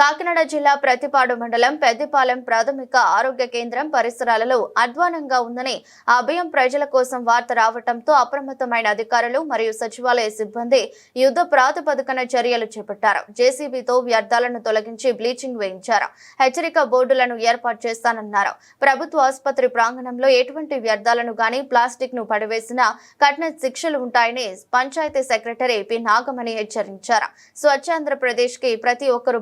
కాకినాడ జిల్లా ప్రతిపాడు మండలం పెద్దపాలెం ప్రాథమిక ఆరోగ్య కేంద్రం పరిసరాలలో అధ్వానంగా ఉందని అభయం ప్రజల కోసం వార్త రావడంతో అప్రమత్తమైన అధికారులు మరియు సచివాలయ సిబ్బంది యుద్ధ ప్రాతిపదికన చర్యలు చేపట్టారు. జేసీబీతో వ్యర్థాలను తొలగించి బ్లీచింగ్ వేయించారు. హెచ్చరిక బోర్డులను ఏర్పాటు చేస్తానన్నారు. ప్రభుత్వ ఆసుపత్రి ప్రాంగణంలో ఎటువంటి వ్యర్థాలను గాని ప్లాస్టిక్ను పడివేసినా కఠిన శిక్షలు ఉంటాయని పంచాయతీ సెక్రటరీ పి నాగమణి హెచ్చరించారు. స్వచ్ఛాంధ్రప్రదేశ్కి ప్రతి ఒక్కరూ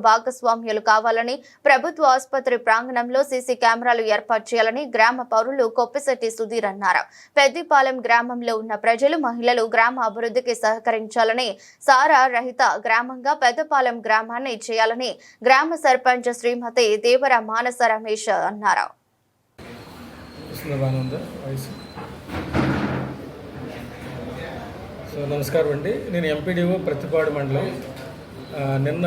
భాగస్వామ్యులు కావాలని ప్రభుత్వ ఆసుపత్రి ప్రాంగణంలో సీసీ కెమెరాలు ఏర్పాటు చేయాలని గ్రామ పౌరులు కొప్పిశెట్టి సుధీర్ అన్నారు. పెద్దిపాలెం గ్రామంలో ఉన్న ప్రజలు మహిళలు గ్రామ అభివృద్ధికి సహకరించాలని సారా రహిత గ్రామంగా పెద్దపాలెం గ్రామాన్ని చేయాలని గ్రామ సర్పంచ్ శ్రీమతి దేవర మానస రమేష్ అన్నారు. సో నమస్కారం అండి. నేను ఎంపీడీఓ ప్రతిపాడు మండలం నిన్న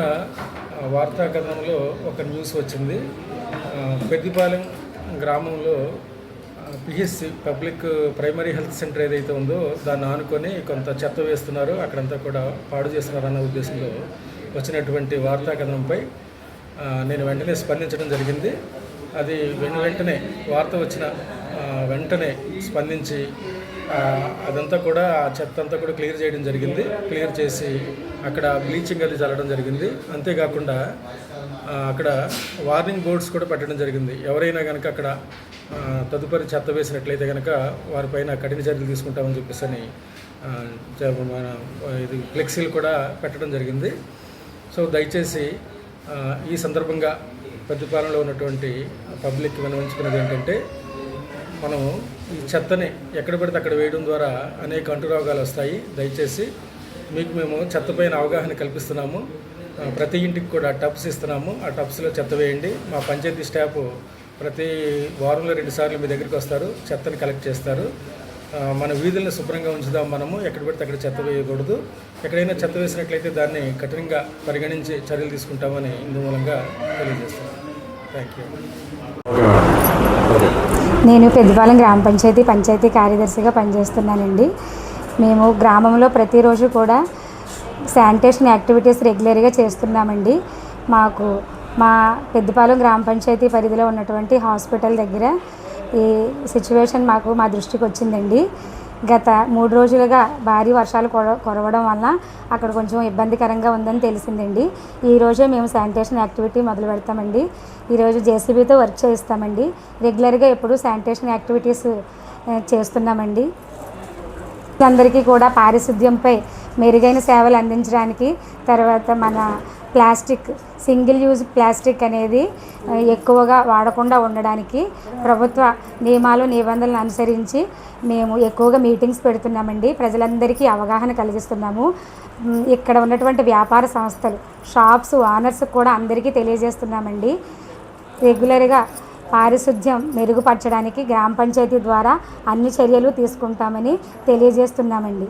ఆ, వార్తా కథనంలో ఒక న్యూస్ వచ్చింది. పెద్దిపాలెం గ్రామంలో PHC public primary health centre ఏదైతే ఉందో దాన్ని ఆనుకొని కొంత చెత్త వేస్తున్నారు. అక్కడంతా కూడా పాడు చేస్తున్నారు అన్న ఉద్దేశంలో వచ్చినటువంటి వార్తా కథనంపై నేను వెంటనే స్పందించడం జరిగింది. అది వెంటనే వార్త వచ్చిన వెంటనే స్పందించి అదంతా కూడా ఆ చెత్త అంతా కూడా క్లియర్ చేయడం జరిగింది. క్లియర్ చేసి అక్కడ బ్లీచింగ్ అది చల్లడం జరిగింది. అంతేకాకుండా అక్కడ వార్నింగ్ బోర్డ్స్ కూడా పెట్టడం జరిగింది. ఎవరైనా కనుక అక్కడ తదుపరి చెత్త వేసినట్లయితే కనుక వారిపైన కఠిన చర్యలు తీసుకుంటామని చెప్పేసి అని మన ఇది ఫ్లెక్సీలు కూడా పెట్టడం జరిగింది. సో దయచేసి ఈ సందర్భంగా ప్రతిపాలనలో ఉన్నటువంటి పబ్లిక్ వినవించుకున్నది ఏంటంటే మనము ఈ చెత్తని ఎక్కడ పడితే అక్కడ వేయడం ద్వారా అనేక అంటురోగాలు వస్తాయి. దయచేసి మీకు మేము చెత్తపైన అవగాహన కల్పిస్తున్నాము. ప్రతి ఇంటికి కూడా టబ్స్ ఇస్తున్నాము. ఆ టబ్స్లో చెత్త వేయండి. మా పంచాయతీ స్టాఫ్ ప్రతి వారంలో రెండుసార్లు మీ దగ్గరికి వస్తారు. చెత్తని కలెక్ట్ చేస్తారు. మన వీధులను శుభ్రంగా ఉంచుదాం మనము. ఎక్కడ పడితే అక్కడ చెత్త వేయకూడదు. ఎక్కడైనా చెత్త వేసినట్లయితే దాన్ని కఠినంగా పరిగణించి చర్యలు తీసుకుంటామని ఇందు మూలంగా తెలియజేస్తున్నాను. థ్యాంక్ యూ నేను పెద్దపాలెం గ్రామ పంచాయతీ పంచాయతీ కార్యదర్శిగా పనిచేస్తున్నానండి. మేము గ్రామంలో ప్రతిరోజు కూడా శానిటేషన్ యాక్టివిటీస్ రెగ్యులర్గా చేస్తున్నామండి. మాకు మా పెద్దపాలెం గ్రామ పంచాయతీ పరిధిలో ఉన్నటువంటి హాస్పిటల్ దగ్గర ఈ సిచ్యువేషన్ మాకు మా దృష్టికి వచ్చిందండి. గత మూడు రోజులుగా భారీ వర్షాలు కురవడం వల్ల అక్కడ కొంచెం ఇబ్బందికరంగా ఉందని తెలిసిందండి. ఈ రోజే మేము శానిటేషన్ యాక్టివిటీ మొదలు పెడతామండి. ఈరోజు జేసీబీతో వర్క్ చేయిస్తామండి. రెగ్యులర్గా ఎప్పుడు శానిటేషన్ యాక్టివిటీస్ చేస్తున్నామండి. అందరికీ కూడా పారిశుద్ధ్యంపై మెరుగైన సేవలు అందించడానికి తర్వాత మన ప్లాస్టిక్ సింగిల్ యూజ్ ప్లాస్టిక్ అనేది ఎక్కువగా వాడకుండా ఉండడానికి ప్రభుత్వ నియమాలు నిబంధనలు అనుసరించి మేము ఎక్కువగా మీటింగ్స్ పెడుతున్నామండి. ప్రజలందరికీ అవగాహన కలిగిస్తున్నాము. ఇక్కడ ఉన్నటువంటి వ్యాపార సంస్థలు షాప్స్ ఓనర్స్ కూడా అందరికీ తెలియజేస్తున్నామండి. రెగ్యులర్గా పారిశుద్ధ్యం మెరుగుపరచడానికి గ్రామ పంచాయతీ ద్వారా అన్ని చర్యలు తీసుకుంటామని తెలియజేస్తున్నామండి.